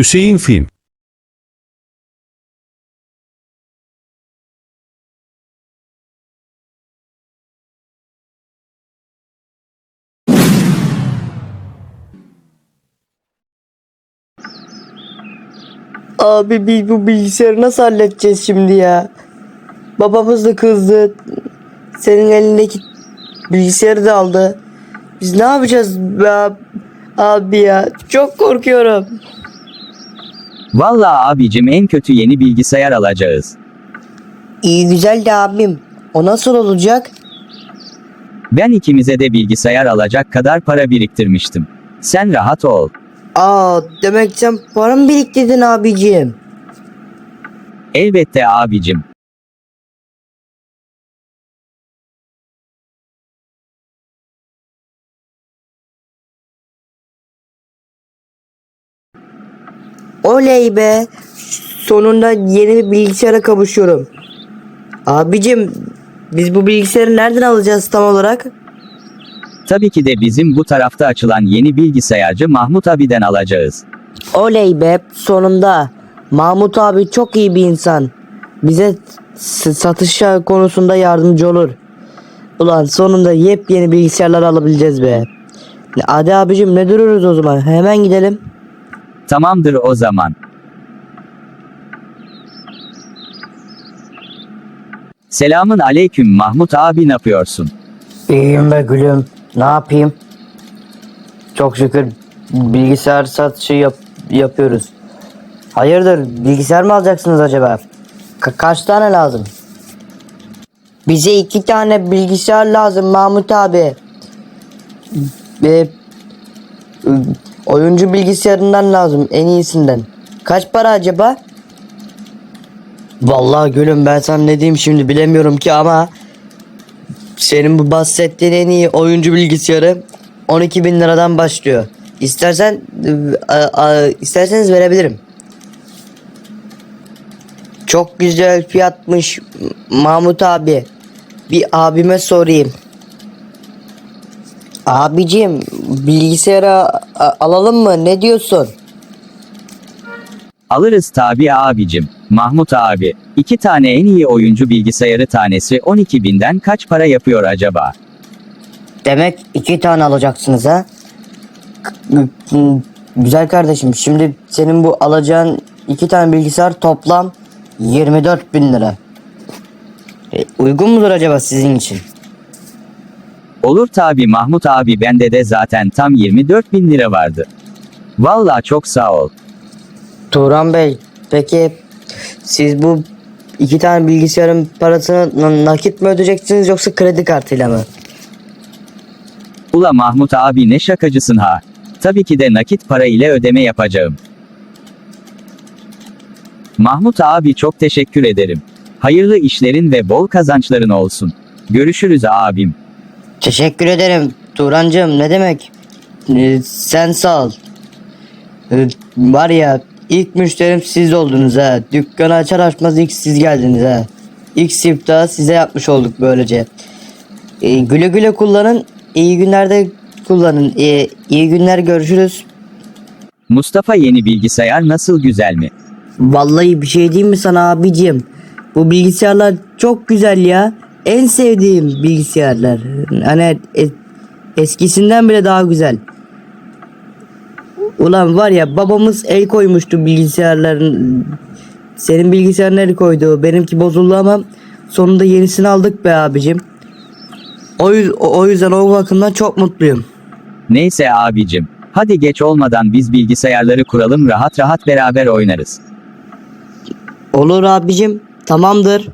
Hüseyin Film Abi biz bu bilgisayarı nasıl halledeceğiz şimdi ya? Babamız da kızdı. Senin elindeki bilgisayarı da aldı. Biz ne yapacağız be ab- abi ya? Çok korkuyorum. Vallahi abicim en kötü yeni bilgisayar alacağız. İyi güzel de abim. O nasıl olacak? Ben ikimize de bilgisayar alacak kadar para biriktirmiştim. Sen rahat ol. Aa demek sen para mı biriktirdin abicim? Elbette abicim. Oley be. Sonunda yeni bir bilgisayara kavuşuyorum. Abicim biz bu bilgisayarı nereden alacağız tam olarak? Tabii ki de bizim bu tarafta açılan yeni bilgisayarcı Mahmut abiden alacağız. Oley be sonunda. Mahmut abi çok iyi bir insan. Bize satış konusunda yardımcı olur. Ulan sonunda yepyeni bilgisayarlar alabileceğiz be. Hadi abicim ne duruyoruz o zaman? Hemen gidelim. Tamamdır o zaman. Selamın aleyküm Mahmut abi ne yapıyorsun? İyiyim be gülüm. Ne yapayım? Çok şükür bilgisayar satışı yap- yapıyoruz. Hayırdır bilgisayar mı alacaksınız acaba? Ka- kaç tane lazım? Bize iki tane bilgisayar lazım Mahmut abi. Ve oyuncu bilgisayarından lazım en iyisinden. Kaç para acaba? Vallahi gülüm ben sana ne diyeyim şimdi bilemiyorum ki ama senin bu bahsettiğin en iyi oyuncu bilgisayarı 12 bin liradan başlıyor. İstersen e, a- isterseniz verebilirim. Çok güzel fiyatmış Mahmut abi. Bir abime sorayım. Abicim bilgisayarı a- alalım mı? Ne diyorsun? Alırız tabi abicim. Mahmut abi. iki tane en iyi oyuncu bilgisayarı tanesi 12 binden kaç para yapıyor acaba? Demek iki tane alacaksınız ha? Güzel kardeşim şimdi senin bu alacağın iki tane bilgisayar toplam 24 bin lira. E, uygun mudur acaba sizin için? Olur tabi Mahmut abi bende de zaten tam 24 bin lira vardı. Vallahi çok sağ ol. Turan Bey peki siz bu iki tane bilgisayarın parasını na- nakit mi ödeyeceksiniz yoksa kredi kartıyla mı? Ula Mahmut abi ne şakacısın ha. Tabii ki de nakit para ile ödeme yapacağım. Mahmut abi çok teşekkür ederim. Hayırlı işlerin ve bol kazançların olsun. Görüşürüz abim. Teşekkür ederim Turancığım ne demek? Ee, sen sağ ol. Ee, var ya ilk müşterim siz oldunuz ha. Dükkanı açar açmaz ilk siz geldiniz ha. İlk siftahı size yapmış olduk böylece. Ee, güle güle kullanın. İyi günlerde kullanın. Ee, iyi günler görüşürüz. Mustafa yeni bilgisayar nasıl güzel mi? Vallahi bir şey diyeyim mi sana abicim? Bu bilgisayarlar çok güzel ya. En sevdiğim bilgisayarlar. Hani es- eskisinden bile daha güzel. Ulan var ya babamız el koymuştu bilgisayarların. Senin bilgisayarın el koydu. Benimki bozuldu ama sonunda yenisini aldık be abicim. O, o yüzden o bakımdan çok mutluyum. Neyse abicim. Hadi geç olmadan biz bilgisayarları kuralım rahat rahat beraber oynarız. Olur abicim. Tamamdır.